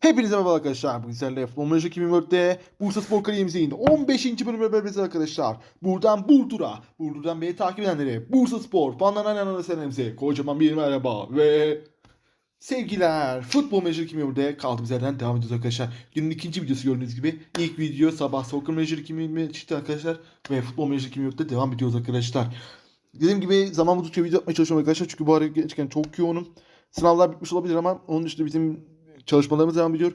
Hepinize merhaba arkadaşlar. Bugün sizlerle Futbol 2004'te Bursa Spor kariyemizin 15. bölümü bölümümüz arkadaşlar. Buradan Burdur'a, Burdur'dan beni takip edenlere, Bursa Spor, fanlarına inananlara selamlarımızı, kocaman bir merhaba ve sevgiler. Futbol Manager 2004'te kaldığımız yerden devam ediyoruz arkadaşlar. Günün ikinci videosu gördüğünüz gibi. ilk video sabah Soccer Manager 2020 çıktı arkadaşlar. Ve Futbol Manager 2004'te devam ediyoruz arkadaşlar. Dediğim gibi zaman buldukça video yapmaya çalışıyorum arkadaşlar. Çünkü bu ara gerçekten çok yoğunum. Sınavlar bitmiş olabilir ama onun dışında bizim çalışmalarımız devam ediyor.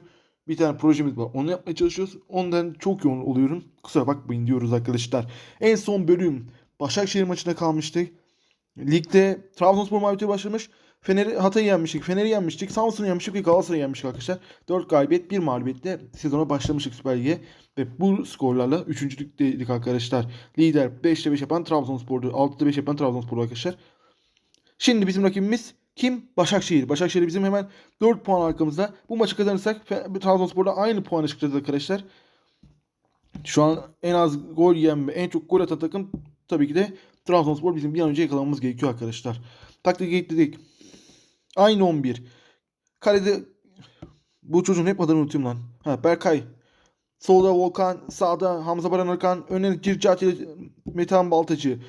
Bir tane projemiz var. Onu yapmaya çalışıyoruz. Ondan çok yoğun oluyorum. Kusura bakmayın diyoruz arkadaşlar. En son bölüm Başakşehir maçında kalmıştık. Ligde Trabzonspor mağlubiyeti başlamış. Fener'i Hatay'ı yenmiştik. Fener'i yenmiştik. Samsun'u yenmiştik ve Galatasaray'ı yenmiştik arkadaşlar. 4 galibiyet 1 mağlubiyetle sezona başlamıştık Süper Lig'e. Ve bu skorlarla 3. ligdeydik arkadaşlar. Lider 5'te 5 yapan Trabzonspor'du. 6'da 5 yapan Trabzonspor arkadaşlar. Şimdi bizim rakibimiz kim? Başakşehir. Başakşehir bizim hemen 4 puan arkamızda. Bu maçı kazanırsak Trabzonspor'la aynı puana çıkacağız arkadaşlar. Şu an en az gol yiyen ve en çok gol atan takım tabii ki de Trabzonspor bizim bir an önce yakalamamız gerekiyor arkadaşlar. Taktik ekledik. Aynı 11. Kalede bu çocuğun hep adını unutuyorum lan. Ha, Berkay. Solda Volkan, sağda Hamza Baran Arkan, önüne Circati, Metehan Baltacı.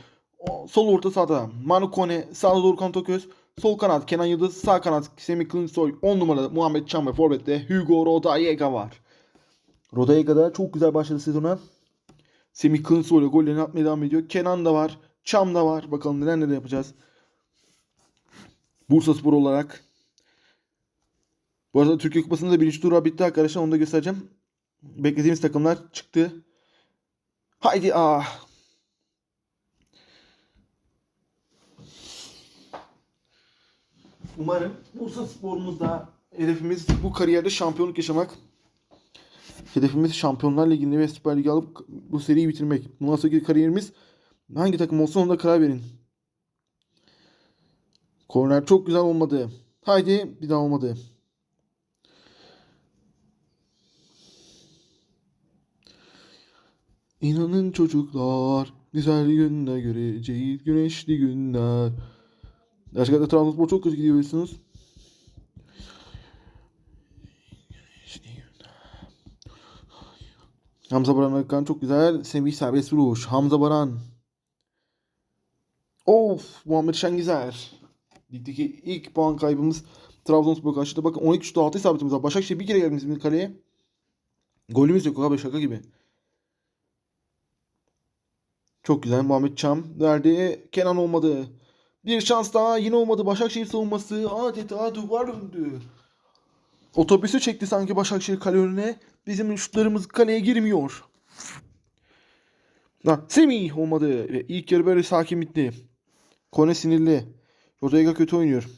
Sol orta sağda Manu Kone, sağda Dorukhan Toköz, sol kanat Kenan Yıldız, sağ kanat Semih Kılıçsoy, 10 numarada Muhammed Çam ve forvette Hugo Rodallega var. Rodallega da çok güzel başladı sezona. Semih Kılıçsoy ile gollerini atmaya devam ediyor. Kenan da var, Çam da var. Bakalım neler neler yapacağız. Bursa Spor olarak. Bu arada Türkiye Kupası'nda da birinci tura bitti arkadaşlar. Onu da göstereceğim. Beklediğimiz takımlar çıktı. Haydi ah. Umarım Bursa Spor'umuzda hedefimiz bu kariyerde şampiyonluk yaşamak. Hedefimiz Şampiyonlar Ligi'nde ve Süper Lig'i alıp bu seriyi bitirmek. Bundan sonraki kariyerimiz hangi takım olsa onda karar verin. Korner çok güzel olmadı. Haydi bir daha olmadı. İnanın çocuklar, güzel günler göreceğiz, güneşli günler. Gerçekten Trabzonspor çok kötü gidiyor biliyorsunuz. Hamza Baran Akkan çok güzel. Semih serbest vuruş. Hamza Baran. Of Muhammed Şengizer. Ligdeki ilk puan kaybımız Trabzonspor karşıda. Bakın 12 şutta 6 isabetimiz var. Başakşehir bir kere geldi bizim kaleye. Golümüz yok abi şaka gibi. Çok güzel. Muhammed Çam verdi. Kenan olmadı. Bir şans daha yine olmadı. Başakşehir savunması adeta duvar öndü. Otobüsü çekti sanki Başakşehir kale önüne. Bizim şutlarımız kaleye girmiyor. Ha, Semih olmadı. Ve ilk yarı böyle sakin bitti. Kone sinirli. Rodayga kötü oynuyor.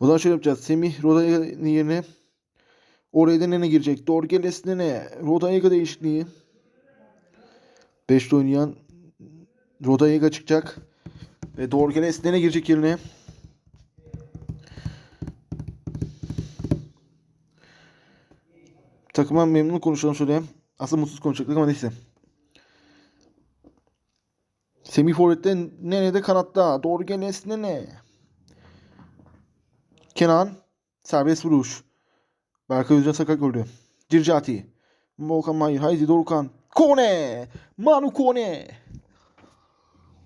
O zaman şöyle yapacağız. Semih Rodayga'nın yerine oraya Nene girecek. Dorgeles Nene. Rodayga değişikliği. 5'te oynayan Rodayga çıkacak. Ve Dorgeles Nene girecek yerine. Takıma memnun konuşalım şöyle. Aslında mutsuz konuşacaktık ama neyse. Semih Forvet'te Nene de kanatta. Dorgeles Nene. Kenan. Serbest vuruş. Berkay Özcan sakat gördü. Circati. Volkan Mahir. Haydi Dorukhan. Kone. Manu Kone.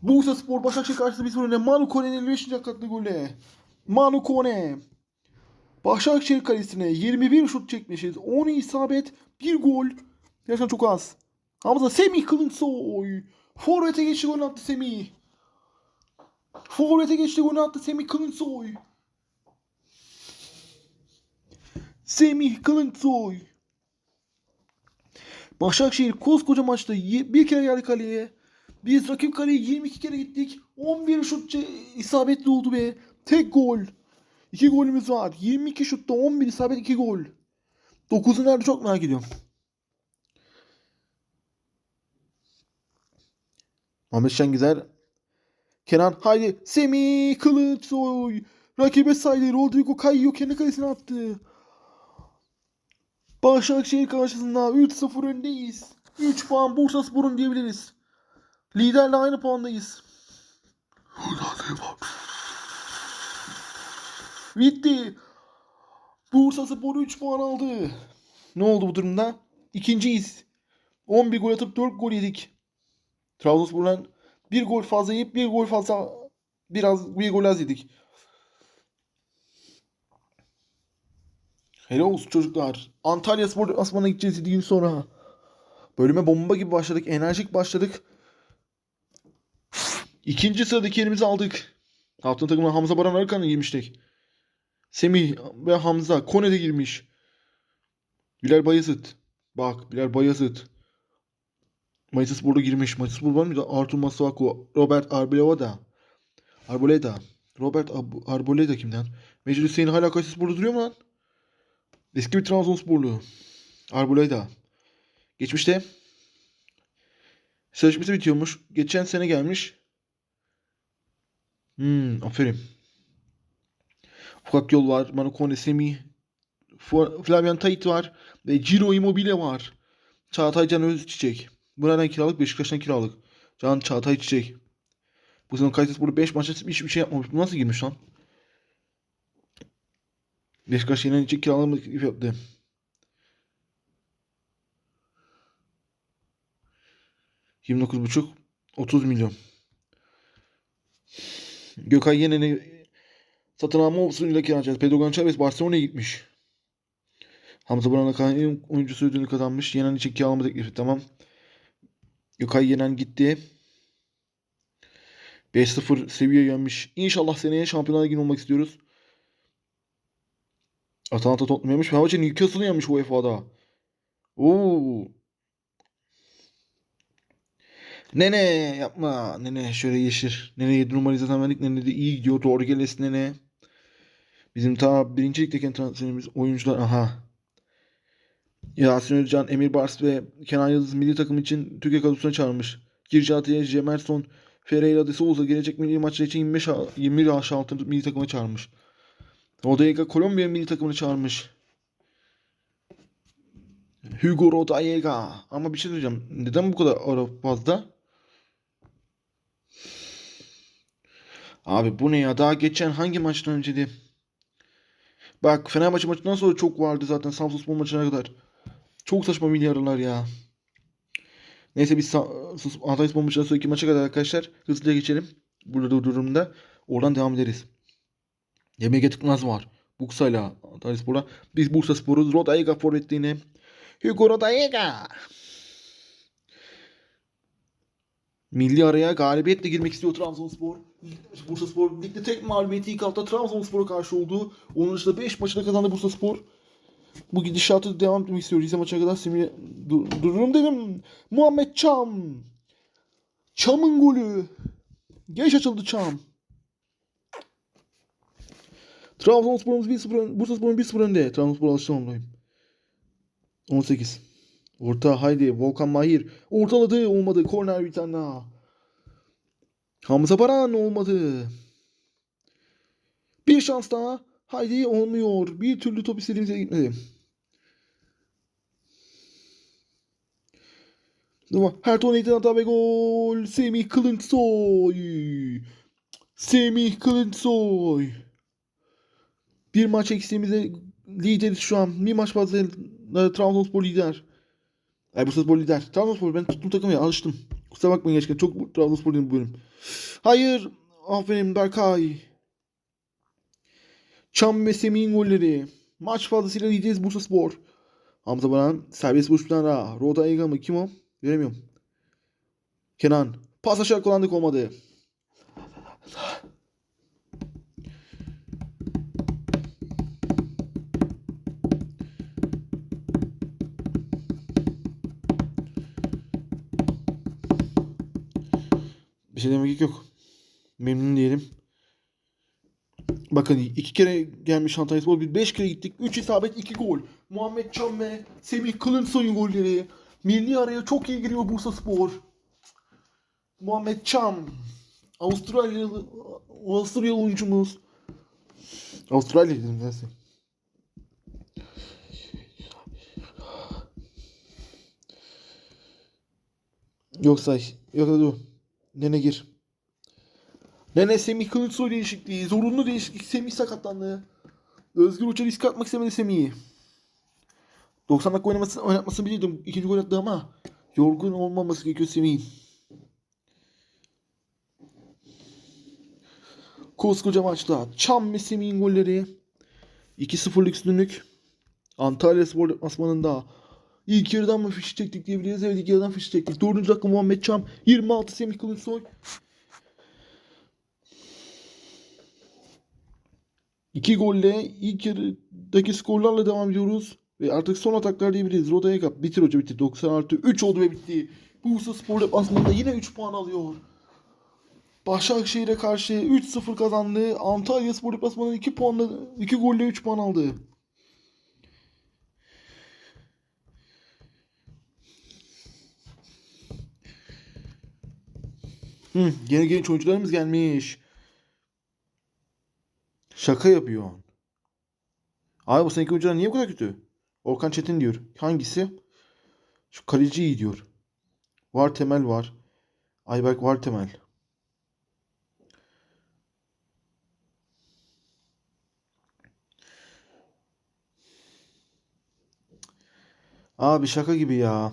Bursa Spor Başakşehir karşısında bir sorun Manu Kone'nin 55. dakikada golü. Manu Kone. Başakşehir kalesine 21 şut çekmişiz. 10 isabet, 1 gol. Gerçekten çok az. Hamza Semih Kılınçsoy. Forvet'e geçti gol attı Semih. Forvet'e geçti gol attı Semih Kılınçsoy. Semih Kılınçsoy. Başakşehir koskoca maçta bir kere geldi kaleye. Biz rakip kaleye 22 kere gittik. 11 şut isabetli oldu be. Tek gol. 2 golümüz var. 22 şutta 11 isabet 2 gol. 9'u nerede çok merak ediyorum. Ahmet Şengizer. Kenan haydi. Semih Kılıçsoy. Rakibe saydı. Rodrigo Caio kendi kalesine attı. Başakşehir karşısında 3-0 öndeyiz. 3 puan Bursa Spor'un diyebiliriz. Liderle aynı puandayız. Bitti. Bursa Spor 3 puan aldı. Ne oldu bu durumda? İkinciyiz. 11 gol atıp 4 gol yedik. Trabzonspor'dan bir gol fazla yiyip bir gol fazla biraz bir gol az yedik. Helal olsun çocuklar. Antalya Spor Asman'a gideceğiz 7 gün sonra. Bölüme bomba gibi başladık. Enerjik başladık. İkinci sıradaki yerimizi aldık. Haftanın takımına Hamza Baran Arıkan'a girmiştik. Semih ve Hamza Kone'de girmiş. Bilal Bayezid. Bak Bilal Bayezid. Manchester Spor'da girmiş. Manchester Spor var mıydı? Artur Masuaku, Robert Arboleda. Arboleda. Robert Ab- Arboleda kimden? Mecid Hüseyin hala Kayseri Spor'da duruyor mu lan? Eski bir Trabzonsporlu. Arboleda. Geçmişte sözleşmesi bitiyormuş. Geçen sene gelmiş. Hmm, aferin. Fuat Yol var. Manu Kone, Semih. Fu- Flavian Tait var. Ve Ciro Immobile var. Çağatay Can Özçiçek. Bu nereden kiralık? Beşiktaş'tan kiralık. Can Çağatay Çiçek. Bu sezon Kayserispor 5 maçta hiçbir şey yapmamış. Bu nasıl girmiş lan? Beşiktaş yenen için kiralama teklif yaptı. buçuk 30 milyon. Gökay Yenen'i satın alma opsiyonuyla kiralayacağız. Pedro Gonçalves Barcelona'ya gitmiş. Hamza Buran'a kalan oyuncusu ödülünü kazanmış. Yenen için kiralama teklifi tamam. Gökay Yenen gitti. 5-0 seviye yenmiş. İnşallah seneye Şampiyonlar Ligi olmak istiyoruz. Atalanta Tottenham yemiş. Fenerbahçe Newcastle'ı yenmiş UEFA'da. Oo. Nene yapma. Nene şöyle yeşir. Nene 7 numarayı zaten verdik. Nene de iyi gidiyor. Doğru gelesi Nene. Bizim ta birinci ligdeki transferimiz oyuncular. Aha. Yasin Özcan, Emir Bars ve Kenan Yıldız milli takım için Türkiye kadrosuna çağırmış. Gircatiye, Jemerson, Ferreira de Souza gelecek milli maçlar için 25 a- 20 yaş altı milli takıma çağırmış. Rodallega Kolombiya milli takımını çağırmış. Hugo Rodallega. Ama bir şey söyleyeceğim. Neden bu kadar fazla? Abi bu ne ya? Daha geçen hangi maçtan önceydi? Bak Fenerbahçe maçından sonra çok vardı zaten Samsunspor maçına kadar. Çok saçma milli aralar ya. Neyse biz Sus- Antalyaspor maçından sonraki maça kadar arkadaşlar hızlıca geçelim. Burada durumda. Oradan devam ederiz. Yemeğe Tıknaz var. Buksa'yla Antalyaspor'a. Biz Bursa Spor'uz. Rodaiga forvetliğine. Hugo Rodaiga. Milli araya galibiyetle girmek istiyor Trabzonspor. Bursaspor ligde tek mağlubiyeti ilk hafta Trabzonspor'a karşı oldu. Onun dışında 5 maçını kazandı Bursaspor. Bu gidişatı devam etmek istiyor. Rize maçına kadar Semih dur, dururum dedim. Muhammed Çam. Çam'ın golü. Geç açıldı Çam. Trabzonspor'umuz 1-0 ön- Bursaspor'un 1-0 önde. Trabzonspor alıştı onlayım. 18. Orta haydi Volkan Mahir. Ortaladı olmadı. Korner bir tane daha. Hamza Baran olmadı. Bir şans daha. Haydi olmuyor. Bir türlü top istediğimiz yere gitmedi. Herton Eğitim hata ve gol. Semih Kılınçsoy. Semih Kılınçsoy. Bir maç eksiğimizde lideriz şu an. Bir maç fazla Trabzonspor lider. Ay Bursaspor lider. Trabzonspor ben tuttum takımı ya alıştım. Kusura bakmayın gerçekten çok Trabzonsporluyum bu bölüm. Hayır. Aferin Berkay. Çam ve Semih'in golleri. Maç fazlasıyla lideriz Bursaspor. Hamza Baran serbest vuruş bir tane daha. Roda Ega mı? Kim o? Göremiyorum. Kenan. Pas aşağı kullandık olmadı. Şey demek yok. Memnun diyelim. Bakın iki kere gelmiş Antalyaspor. Biz beş kere gittik. Üç isabet iki gol. Muhammed Can ve Semih Kılınsoy'un golleri. Milli araya çok iyi giriyor Bursa Spor. Muhammed Can. Avustralyalı Avusturyalı oyuncumuz. Avustralya dedim neyse. Yok say. Yok dur. Nene gir. Nene Semih Kılıçsoy değişikliği. Zorunlu değişiklik. Semih sakatlandı. Özgür Hoca risk atmak istemedi Semih'i. 90 dakika oynaması, oynatmasını bilirdim. İkinci gol attı ama yorgun olmaması gerekiyor Semih'in. Koskoca maçta Çam ve Semih'in golleri 2-0'lık üstünlük. Antalya Spor deplasmanında ilk yarıdan mı fişi çektik diyebiliriz. Evet ilk yarıdan fişi çektik. 4. dakika Muhammed Çam 26 Semih Kılıçsoy. İki golle ilk yarıdaki skorlarla devam ediyoruz. Ve artık son ataklar diyebiliriz. Rodaya kap. Bitir hoca bitir. 90 artı 3 oldu ve bitti. Bursa Spor deplasmanında yine 3 puan alıyor. Başakşehir'e karşı 3-0 kazandı. Antalya Spor deplasmanında 2 puanla 2 golle 3 puan aldı. Hı, yeni genç oyuncularımız gelmiş. Şaka yapıyor. Abi bu seneki oyuncular niye bu kadar kötü? Orkan Çetin diyor. Hangisi? Şu kaleci iyi diyor. Var Temel var. Ayberk var Temel. Abi şaka gibi ya.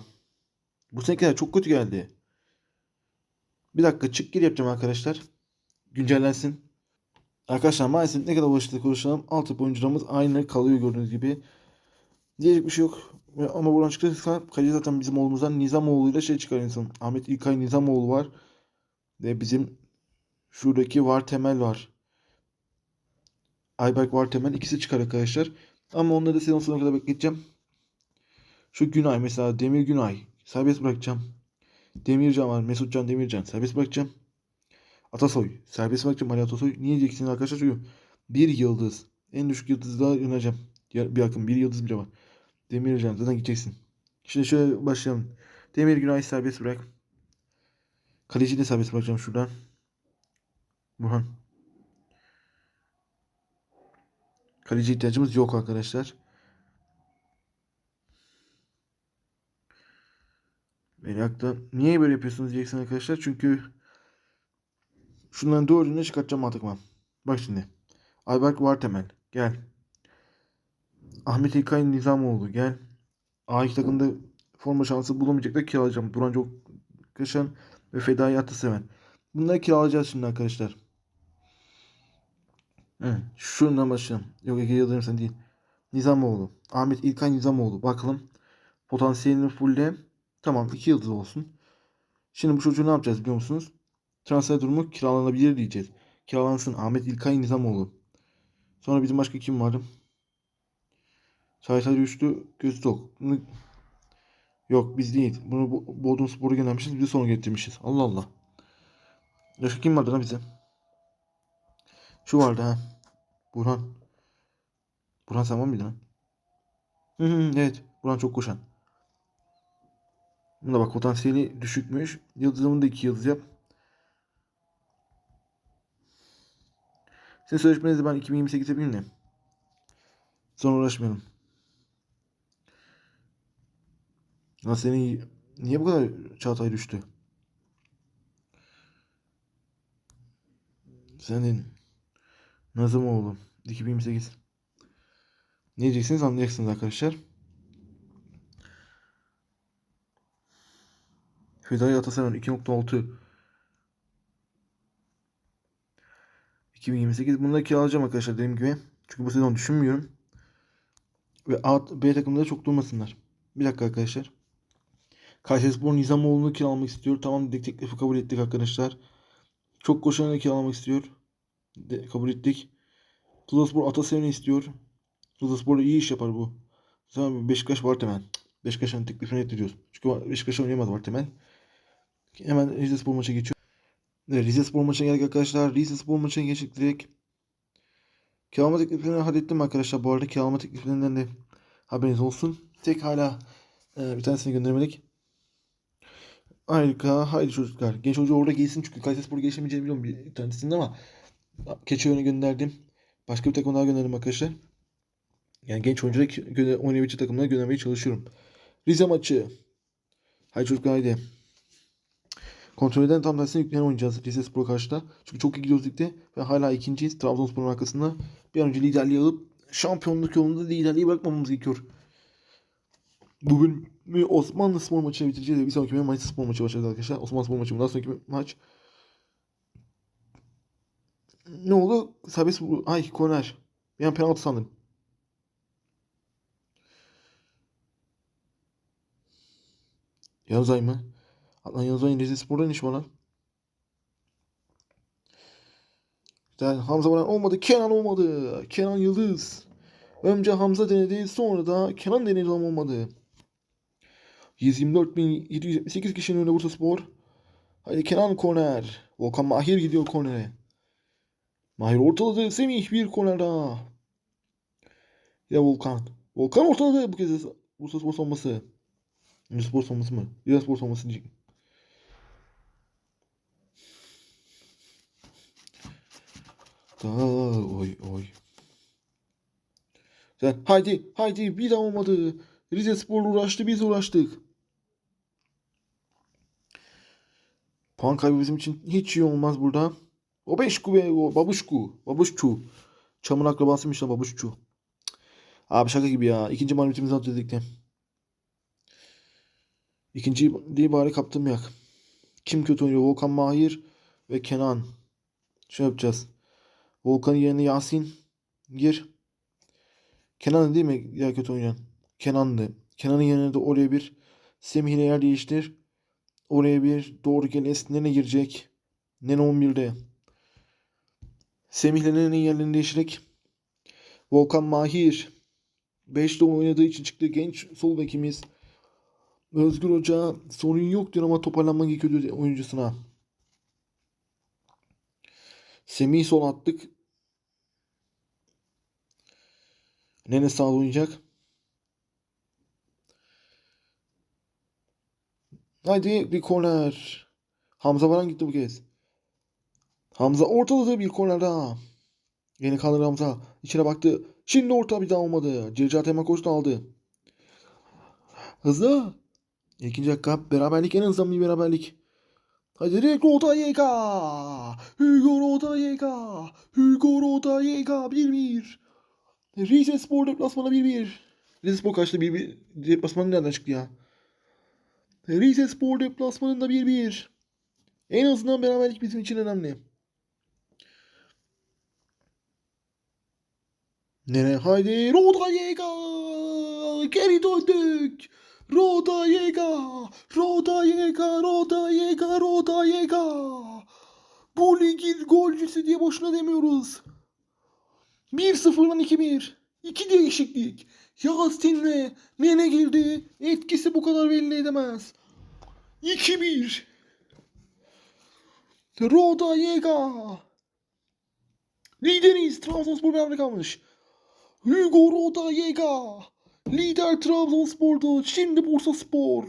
Bu senekiler çok kötü geldi. Bir dakika çık gir yapacağım arkadaşlar. Güncellensin. Arkadaşlar maalesef ne kadar uğraştık konuşalım. Altyapı oyuncularımız aynı kalıyor gördüğünüz gibi. Diyecek bir şey yok. Ama buradan çıkarsa kaleci zaten bizim oğlumuzdan Nizamoğlu ile şey çıkar insan. Ahmet İlkay Nizamoğlu var. Ve bizim şuradaki var Temel var. Ayberk var Temel ikisi çıkar arkadaşlar. Ama onları da sezon sonuna kadar bekleteceğim. Şu Günay mesela Demir Günay serbest bırakacağım. Demircan var. Mesutcan Demircan serbest bırakacağım. Atasoy serbest bırakacağım Ali Atasoy. Niye diyeceksiniz arkadaşlar? Çünkü bir yıldız. En düşük yıldızda yöneceğim. Ya- Bir akım bir yıldız bile var. Demircan zaten gideceksin. Şimdi şöyle başlayalım. Demir Günay serbest bırak. Kaleci de serbest bırakacağım şuradan. Burhan. Kaleci ihtiyacımız yok arkadaşlar. Merakla. Niye böyle yapıyorsunuz diyeceksiniz arkadaşlar. Çünkü şunların dördünü çıkartacağım mantıkla. Bak şimdi. Ayberk Vartemel. Gel. Ahmet İlkay Nizamoğlu. Gel. A2 takımda forma şansı bulamayacaklar kiralayacağım. Duran çok Kaşan ve Fedai Ataseven. Bunları kiralayacağız şimdi arkadaşlar. Hı. Şundan başlayalım. Yok Ege Yıldırım sen değil. Nizamoğlu. Ahmet İlkay Nizamoğlu. Bakalım. Potansiyelini fullle. Tamam 2 yıldız olsun. Şimdi bu çocuğu ne yapacağız biliyor musunuz? Transfer durumu kiralanabilir diyeceğiz. Kiralansın Ahmet İlkay Nizamoğlu. Sonra bizim başka kim vardı? Çaytar Üçlü Göztok. Yok biz değil. Bunu Bo- Bodrum Spor'a göndermişiz. Bir de sonra getirmişiz. Allah Allah. Başka kim vardı lan bize? Şu vardı ha. Burhan. Burhan sen var mıydın lan? Evet. Burhan çok koşan. Bunda bak potansiyeli düşükmüş. Yıldızımını da iki yıldız yap. Sizin sözleşmenizi ben 2028 yapayım da. Sonra uğraşmayalım. Ya seni niye bu kadar Çağatay düştü? Senin Nazım oğlum 2028. Ne diyeceksiniz anlayacaksınız arkadaşlar. Fedai Ataseven 2.6 2028 bunları kiralayacağım arkadaşlar dediğim gibi. Çünkü bu sezon düşünmüyorum. Ve A, B takımda da çok durmasınlar. Bir dakika arkadaşlar. Kayserispor Nizamoğlu'nu kiralamak istiyor. Tamam dedik teklifi kabul ettik arkadaşlar. Çok koşanı kiralamak istiyor. De, kabul ettik. Tuzlaspor Ataseven'i istiyor. Tuzlaspor da iyi iş yapar bu. Tamam Beşiktaş var temel. Beşiktaş'ın teklifini reddediyoruz. Çünkü Beşiktaş oynayamaz var temel. Hemen Rize Spor maça geçiyor. Evet, Rize Spor maçına geldik arkadaşlar. Rize Spor maçına geçtik direkt. Kiralama tekliflerini hallettim arkadaşlar. Bu arada kiralama tekliflerinden de haberiniz olsun. Tek hala e, bir tanesini göndermedik. Harika. Haydi çocuklar. Genç hoca orada gelsin çünkü Kayserispor gelişemeyeceğini biliyorum bir tanesinde ama Keçiören'e gönderdim. Başka bir takım daha gönderdim arkadaşlar. Yani genç oyuncuları oynayabilecek takımlara göndermeye çalışıyorum. Rize maçı. Haydi çocuklar haydi. Kontrolden tam tersine yükleyen oynayacağız Rize Spor karşıda. Çünkü çok iyi gidiyoruz ligde ve hala ikinciyiz. Trabzonspor'un arkasında bir an önce liderliği alıp şampiyonluk yolunda liderliği bırakmamamız gerekiyor. Bu bölümü Osmanlı spor maçıyla bitireceğiz. Bir sonraki bölüm Manisa spor maçı başladı arkadaşlar. Osmanlı spor maçı. Bundan sonraki maç ne oldu? Serbest Ay korner. An penaltı sandım. Yanzay mı? Lan Yanzay'ın Rize Spor'da ne işi var lan? Güzel. Hamza Baran olmadı. Kenan olmadı. Kenan Yıldız. Önce Hamza denedi. Sonra da Kenan denedi ama olmadı. 124.778 kişinin önünde Bursa Spor. Haydi Kenan korner. Volkan Mahir gidiyor kornere. Mahir ortaladı. Semih bir korner daha. Ya Volkan. Volkan ortaladı bu kez Bursa Spor savunması. Bursa Spor savunması mı? Bursa Spor savunması diyecek. Oy oy. Sen haydi haydi bir daha olmadı. Rize Spor uğraştı biz uğraştık. Puan kaybı bizim için hiç iyi olmaz burada. O beşku be o babuşku. Babuşçu. Çamın akrabasıymış lan babuşçu. Abi şaka gibi ya. İkinci mağlubiyetimizi atacağız ligde. İkinci diye bari kaptım yak. Kim kötü oynuyor? Volkan Mahir ve Kenan. Şey yapacağız. Volkan'ın yerine Yasin gir. Kenan değil mi ya kötü oynayan? Kenan'dı. Kenan'ın yerine de oraya bir Semih yer değiştir. Oraya bir doğru gelen Nene girecek. Nene 11'de. Semih ile Nene'nin yerlerini değiştirerek Volkan Mahir 5'te oynadığı için çıktı genç sol bekimiz. Özgür Hoca sorun yok diyor ama toparlanma gerekiyor oyuncusuna. Semih sol attık. Nene sağda oynayacak. Haydi bir korner. Hamza Baran gitti bu kez. Hamza ortaladı bir korner daha. Yeni kalır Hamza. İçine baktı. Şimdi orta bir daha olmadı. Circat hemen koştu aldı. Hızlı. İkinci dakika beraberlik en azından bir beraberlik. Hadi direkt Rodallega. Hugo Rodallega. Hugo Rodallega 1-1. Rize Spor deplasmanı 1-1. Rize Spor kaçtı 1-1. Deplasmanı nereden çıktı ya? Rize Spor deplasmanında 1-1. En azından beraberlik bizim için önemli. Nene haydi Rodallega. Geri döndük. Rodallega. Rodallega. Rodallega. Rodallega. Bu ligin golcüsü diye boşuna demiyoruz. 1-0'dan 2-1. İki değişiklik. Yasin'le Nene girdi. Etkisi bu kadar belli edemez. 2-1. Rodallega. Lideriz. Trabzonspor beraber kalmış. Hugo Rodallega. Lider Trabzonspor'du. Şimdi Bursa Spor.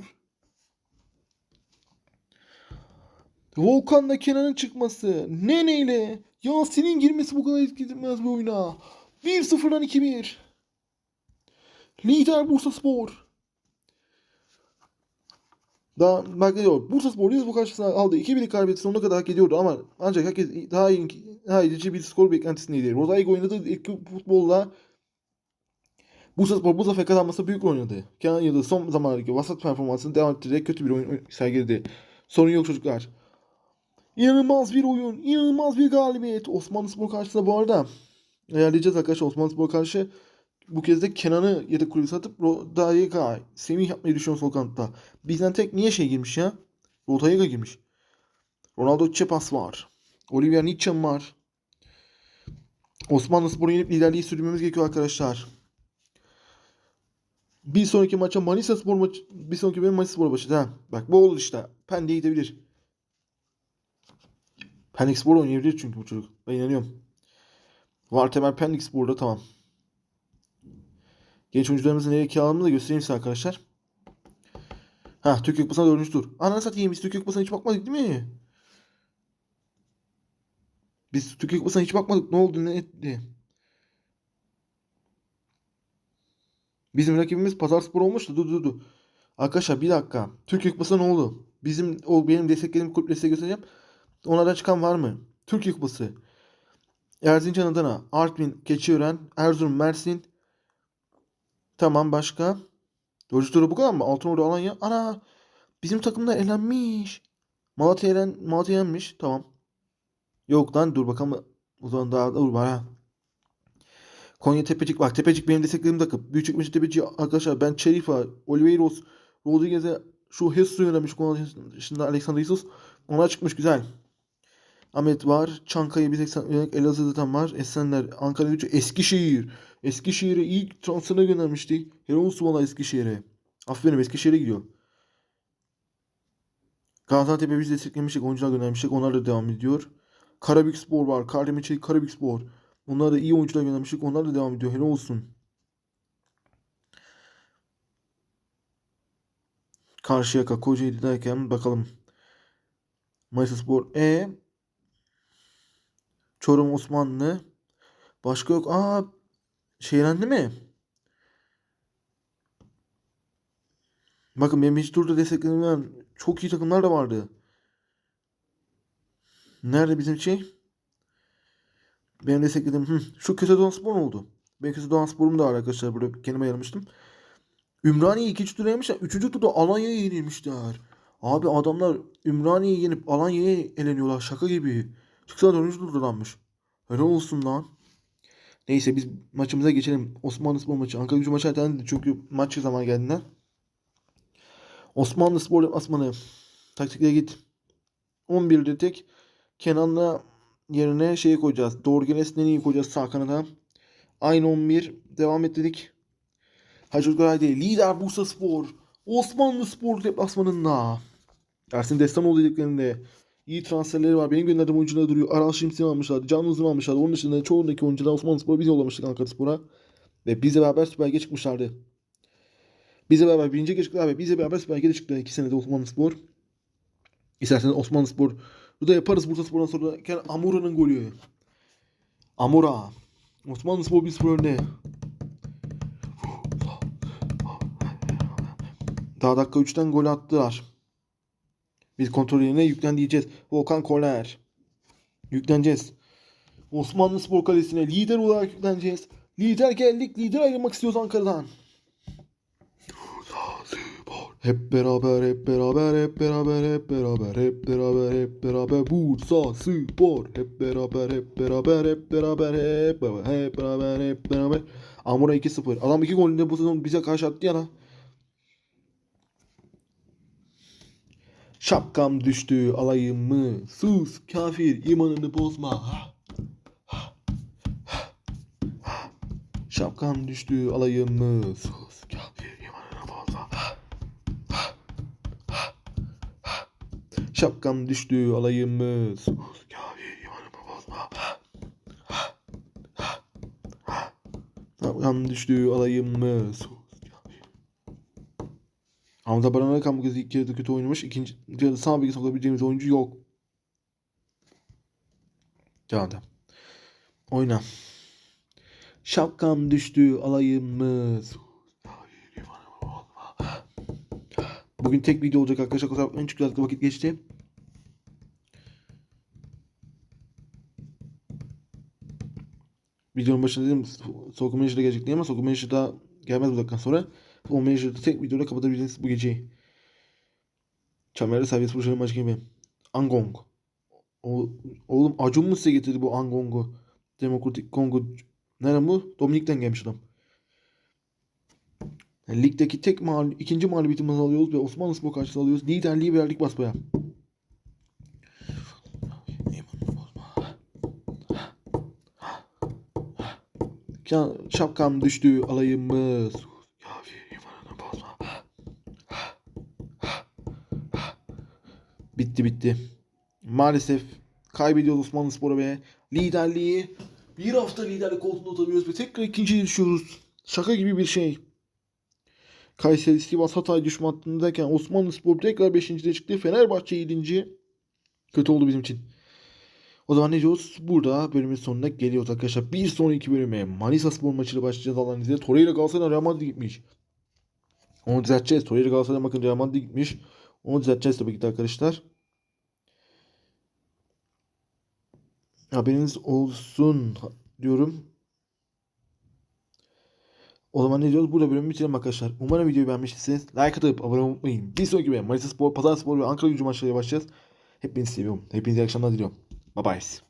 Volkan'la Kenan'ın çıkması. Nene ile Yasin'in girmesi bu kadar etkilmez bir oyuna. 1-0'dan 2-1. Lider Bursa Spor. Daha bak diyor. Bursa Spor Liverpool karşısına aldı. 2-1'lik galibiyeti sonuna kadar hak ediyordu ama ancak herkes daha iyi, daha edici bir skor beklentisindeydi. Rodaigo oynadığı ilk futbolla Bursa Spor bu zafer kazanması büyük oynadı. Kenan Yıldız son zamanlardaki vasat performansını devam ettirerek kötü bir oyun sergiledi. Sorun yok çocuklar. İnanılmaz bir oyun. inanılmaz bir galibiyet. Osmanlı Spor karşısında bu arada ayarlayacağız arkadaşlar. Osmanlı Spor karşı bu kez de Kenan'ı yedek kulübü satıp Rodayega, Semih yapmayı düşünüyor sol kanatta. Bizden tek niye şey girmiş ya? Rodayega girmiş. Ronaldo Çepas var. Olivier Nietzsche var. Osmanlı Spor'u yenip liderliği sürdürmemiz gerekiyor arkadaşlar. Bir sonraki maça Manisa Spor maçı bir sonraki benim Manisa Spor başladı ha. Bak bu oldu işte. Pendik'e gidebilir. Pendik Spor oynayabilir çünkü bu çocuk. Ben inanıyorum. Var temel Pendik Spor'da tamam. Genç oyuncularımızı nereye kiraladığımı da göstereyim size arkadaşlar. Ha Türkiye Kupası'na dördüncü tur. Ananı satayım biz Türkiye Kupası'na hiç bakmadık değil mi? Biz Türkiye Kupası'na hiç bakmadık. Ne oldu ne etti? Bizim rakibimiz Pazarspor olmuştu. Dur dur dur. Arkadaşlar bir dakika. Türkiye Kupası ne oldu? Bizim o benim desteklediğim kulüpleri size göstereceğim. Onlardan çıkan var mı? Türkiye Kupası. Erzincan Adana, Artvin, Keçiören, Erzurum, Mersin. Tamam başka. Dördüncü tura bu kadar mı? Altınordu, Alanya. Ana bizim takımda elenmiş. Malatya elen, Malatya elenmiş. Tamam. Yok lan dur bakalım. O zaman daha dur ha. Konya Tepecik bak Tepecik benim desteklediğim takım. Büyükçekmece Tepecik arkadaşlar ben Şerifa, Oliveiros, Rodriguez'e şu Hessu yönelmiş. Şimdi Alexander Jesus. Ona çıkmış güzel. Ahmet var. Çankaya 180 yönelik Elazığ'da tam var. Esenler, Ankara gücü, Eskişehir. Eskişehir'e ilk transferine göndermişti. Helal olsun valla Eskişehir'e. Aferin Eskişehir'e gidiyor. Gaziantep'e biz desteklemiştik. Oyuncular göndermiştik. Onlar da devam ediyor. Karabük Spor var. Kardemir Çelik Karabük Spor. Onlar da iyi oyuncular göndermiştik. Onlar da devam ediyor. Helal olsun. Karşıyaka Kocaeli derken bakalım. Manisa Spor E Çorum Osmanlı Başka yok. Aa şeylendi mi? Bakın benim hiç turda desteklediğim çok iyi takımlar da vardı. Nerede bizim şey? Benim desteklediğim hı, şu Köse Doğan Spor oldu. Benim Köse Doğan Spor'um da arkadaşlar. Burada kendime ayırmıştım. Ümraniye'yi ikinci turda yemişler. Üçüncü turda Alanya'ya yenilmişler. Abi adamlar Ümraniye'yi yenip Alanya'ya eleniyorlar. Şaka gibi. Çıksana dördüncü turdadanmış. Öyle olsun lan. Neyse biz maçımıza geçelim. Osmanlı Spor maçı. Ankara gücü maçı ertelendi çünkü maç zaman geldiğinden. Osmanlı Spor deplasmanı. Taktiklere git. 11'de tek. Kenan'la yerine şeyi koyacağız. Dorgen Esneni'yi koyacağız sağ kanada. Aynı 11. Devam et dedik. Hacı değil. Lider Bursa Spor. Osmanlı Spor deplasmanında. Ersin Destanoğlu dediklerinde iyi transferleri var. Benim gönderdiğim oyuncular duruyor. Aral Şimşek'i almışlar. Can Uzun almışlar. Onun dışında çoğundaki oyuncular Osmanlı Spor'a biz yollamıştık Ankara Spor'a. Ve bizle beraber Süper Lig'e çıkmışlardı. Bizle beraber birinci çıktılar ve bizle beraber Süper Lig'e çıktı. iki senede Osmanlı Spor. İsterseniz Osmanlı Spor. Bu da yaparız Bursa Spor'dan sonra. Yani Amura'nın golü. Amura. Osmanlı Spor 1-0 önde. Daha dakika 3'ten gol attılar. Biz kontrol yerine yüklen diyeceğiz. Volkan Koller. Yükleneceğiz. Osmanlı Spor Kalesi'ne lider olarak yükleneceğiz. Lider geldik. Lider ayrılmak istiyoruz Ankara'dan. Hep beraber, hep beraber, hep beraber, hep beraber, hep beraber, hep beraber. Bursa Spor. Hep beraber, hep beraber, hep beraber, hep beraber, hep beraber, hep beraber. Amura 2-0. Adam 2 golünde bu sezon bize karşı attı ya lan. Şapkam düştü alayım mı? Sus kafir imanını bozma. Şapkam düştü alayım mı? Sus kafir imanını bozma. Şapkam düştü alayım mı? Sus kafir imanımı bozma. Şapkam düştü alayım mı? Sus. Hamza Baran Akan bu kez ilk yarıda kötü oynamış. İkinci yarıda sağ beke sokabileceğimiz oyuncu yok. Devam. Oyna. Şapkam düştü alayım mı? Bugün tek video olacak arkadaşlar. Kusura bakmayın çünkü artık vakit geçti. Videonun başında dedim Soku Manager'da gelecek diye ama Soku Manager'da gelmez bu dakikadan sonra. O Manager'da tek videoda kapatabilirsiniz bu geceyi. Çamer'de serbest vuruşları maç gibi. Angong. O, oğlum Acun mu size getirdi bu Angong'u? Demokratik Kongo. Nerede bu? Dominik'ten gelmiş adam. Yani ligdeki tek mağlup, ikinci mağlubiyetimizi alıyoruz ve Osmanlı Spor karşısında alıyoruz. Liderliği verdik basbaya. Şapkam düştü alayımız. Bitti bitti. Maalesef kaybediyoruz Osmanlı Spor'a ve liderliği bir hafta liderlik koltuğunda oturuyoruz ve tekrar ikinciye düşüyoruz. Şaka gibi bir şey. Kayseri, Sivas, Hatay düşme hattındayken Osmanlı Spor tekrar 5. çıktı. Fenerbahçe 7. Kötü oldu bizim için. O zaman ne diyoruz? Burada bölümün sonuna geliyoruz arkadaşlar. Bir sonraki bölüme Manisa Spor maçıyla başlayacağız Allah'ın izniyle. Torreira Galatasaray Real Madrid gitmiş. Onu düzelteceğiz. Torreira Galatasaray bakın Real Madrid gitmiş. Onu düzelteceğiz tabii ki de arkadaşlar. Haberiniz olsun diyorum. O zaman ne diyoruz? Burada bölümü bitirelim arkadaşlar. Umarım videoyu beğenmişsiniz. Like atıp abone olmayı unutmayın. Bir sonraki bölüm Manisa Spor, Pazar Spor ve Ankara Gücü maçlarıyla başlayacağız. Hepinizi seviyorum. Hepinize iyi akşamlar diliyorum. Babais.